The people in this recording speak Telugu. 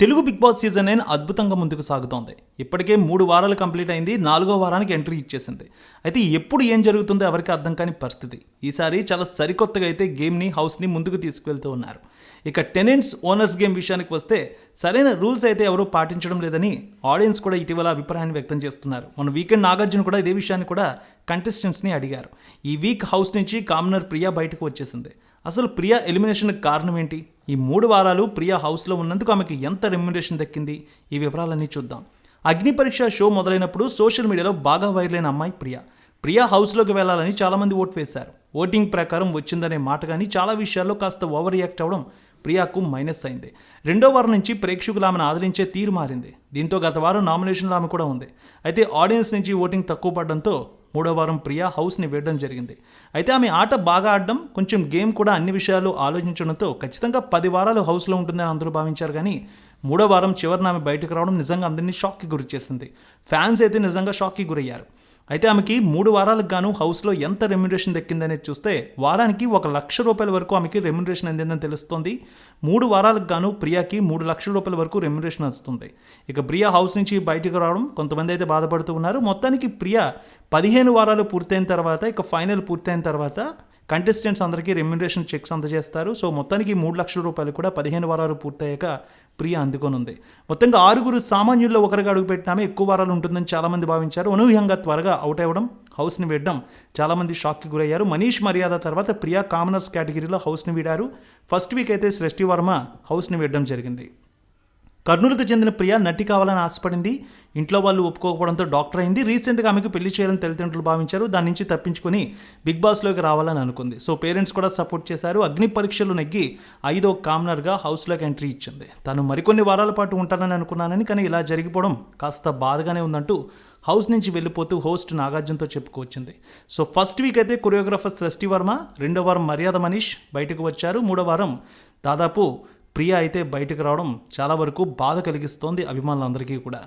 Telugu Bigg Boss season nine అద్భుతంగా ముందుకు సాగుతోంది. ఇప్పటికే మూడు వారాలు కంప్లీట్ అయింది నాలుగో వారానికి ఎంట్రీ ఇచ్చేసింది. అయితే ఎప్పుడు ఏం జరుగుతుందో ఎవరికి అర్థం కాని పరిస్థితి. ఈసారి చాలా సరికొత్తగా అయితే గేమ్ని హౌస్ని ముందుకు తీసుకువెళ్తూ ఉన్నారు. ఇక టెనెంట్స్ ఓనర్స్ గేమ్ విషయానికి వస్తే సరైన రూల్స్ అయితే ఎవరూ పాటించడం లేదని ఆడియన్స్ కూడా ఇటీవల అభిప్రాయాన్ని వ్యక్తం చేస్తున్నారు. మన వీకెండ్ నాగార్జున కూడా ఇదే విషయాన్ని కూడా కంటెస్టెంట్స్ని అడిగారు. ఈ వీక్ హౌస్ నుంచి కామనర్ ప్రియా బయటకు వచ్చేసింది. అసలు ప్రియా ఎలిమినేషన్కి కారణం ఏంటి? ఈ మూడు వారాలు ప్రియా హౌస్లో ఉన్నందుకు ఆమెకి ఎంత రెమ్యునరేషన్ దక్కింది? ఈ వివరాలన్నీ చూద్దాం. అగ్ని పరీక్ష షో మొదలైనప్పుడు సోషల్ మీడియాలో బాగా వైరల్ అయిన అమ్మాయి ప్రియా. ప్రియా హౌస్లోకి వెళ్ళాలని చాలామంది ఓటు వేశారు. ఓటింగ్ ప్రకారం వచ్చిందనే మాట కానీ చాలా విషయాల్లో కాస్త ఓవర్ రియాక్ట్ అవ్వడం ప్రియాకు మైనస్ అయింది. రెండో వారం నుంచి ప్రేక్షకులు ఆమెను ఆదరించే తీరు మారింది. దీంతో గత వారం నామినేషన్లో ఆమె కూడా ఉంది. అయితే ఆడియన్స్ నుంచి ఓటింగ్ తక్కువ పడడంతో మూడో వారం ప్రియా హౌస్ని వేయడం జరిగింది. అయితే ఆమె ఆట బాగా ఆడడం కొంచెం గేమ్ కూడా అన్ని విషయాలు ఆలోచించడంతో ఖచ్చితంగా పది వారాలు హౌస్లో ఉంటుందని అందరూ భావించారు కానీ మూడో వారం చివరిన ఆమె బయటకు రావడం నిజంగా అందరినీ షాక్కి గురి చేసింది ఫ్యాన్స్ అయితే నిజంగా షాక్కి గురయ్యారు. అయితే ఆమెకి మూడు వారాలకు గాను హౌస్లో ఎంత రెమ్యునరేషన్ దక్కిందనేది చూస్తే వారానికి ఒక లక్ష రూపాయల వరకు ఆమెకి రెమ్యునరేషన్ అందిందని తెలుస్తోంది. మూడు వారాలకు గాను ప్రియాకి మూడు లక్షల రూపాయల వరకు రెమ్యునరేషన్ వస్తుంది ఇక ప్రియా హౌస్ నుంచి బయటకు రావడం కొంతమంది అయితే బాధపడుతూ ఉన్నారు. మొత్తానికి ప్రియా పదిహేను వారాలు పూర్తయిన తర్వాత ఇక ఫైనల్ పూర్తయిన తర్వాత కంటెస్టెంట్స్ అందరికీ రెమ్యునరేషన్ చెక్స్ అందజేస్తారు. సో మొత్తానికి మూడు లక్షల రూపాయలు కూడా పదిహేను వారాలు పూర్తయ్యాక ప్రియ అందుకోనుంది. మొత్తంగా ఆరుగురు సామాన్యుల్లో ఒకరిగా అడుగుపెట్టామే ఎక్కువ వారాలు ఉంటుందని చాలామంది భావించారు. అనూహ్యంగా త్వరగా అవుట్ అవ్వడం హౌస్ని వీడడం చాలామంది షాక్కి గురయ్యారు. మనీష్ మర్యాద తర్వాత ప్రియా కామనర్స్ కేటగిరీలో హౌస్ని వీడారు. ఫస్ట్ వీక్ అయితే సృష్టి వర్మ హౌస్ని వీడడం జరిగింది. కర్నూలుకు చెందిన ప్రియ నటి కావాలని ఆశపడింది. ఇంట్లో వాళ్ళు ఒప్పుకోకపోవడంతో డాక్టర్ అయింది. రీసెంట్గా ఆమెకు పెళ్ళి చేయాలని తల్లిదండ్రులు భావించారు. దాని నుంచి తప్పించుకొని బిగ్ బాస్లోకి రావాలని అనుకుంది. సో పేరెంట్స్ కూడా సపోర్ట్ చేశారు. అగ్ని పరీక్షలు నెగ్గి ఐదో కామ్నర్గా హౌస్లోకి ఎంట్రీ ఇచ్చింది. తను మరికొన్ని వారాల పాటు ఉంటానని అనుకున్నానని కానీ ఇలా జరిగిపోవడం కాస్త బాధగానే ఉందంటూ హౌస్ నుంచి వెళ్ళిపోతూ హోస్ట్ నాగార్జునతో చెప్పుకొచ్చింది సో ఫస్ట్ వీక్ అయితే కొరియోగ్రాఫర్ సృష్టి వర్మ రెండో వారం మర్యాద మనీష్ బయటకు వచ్చారు. మూడో వారం దాదాపు ప్రియ అయితే బయటకు రావడం చాలా వరకు బాధ కలిగిస్తోంది అభిమానులందరికీ కూడా.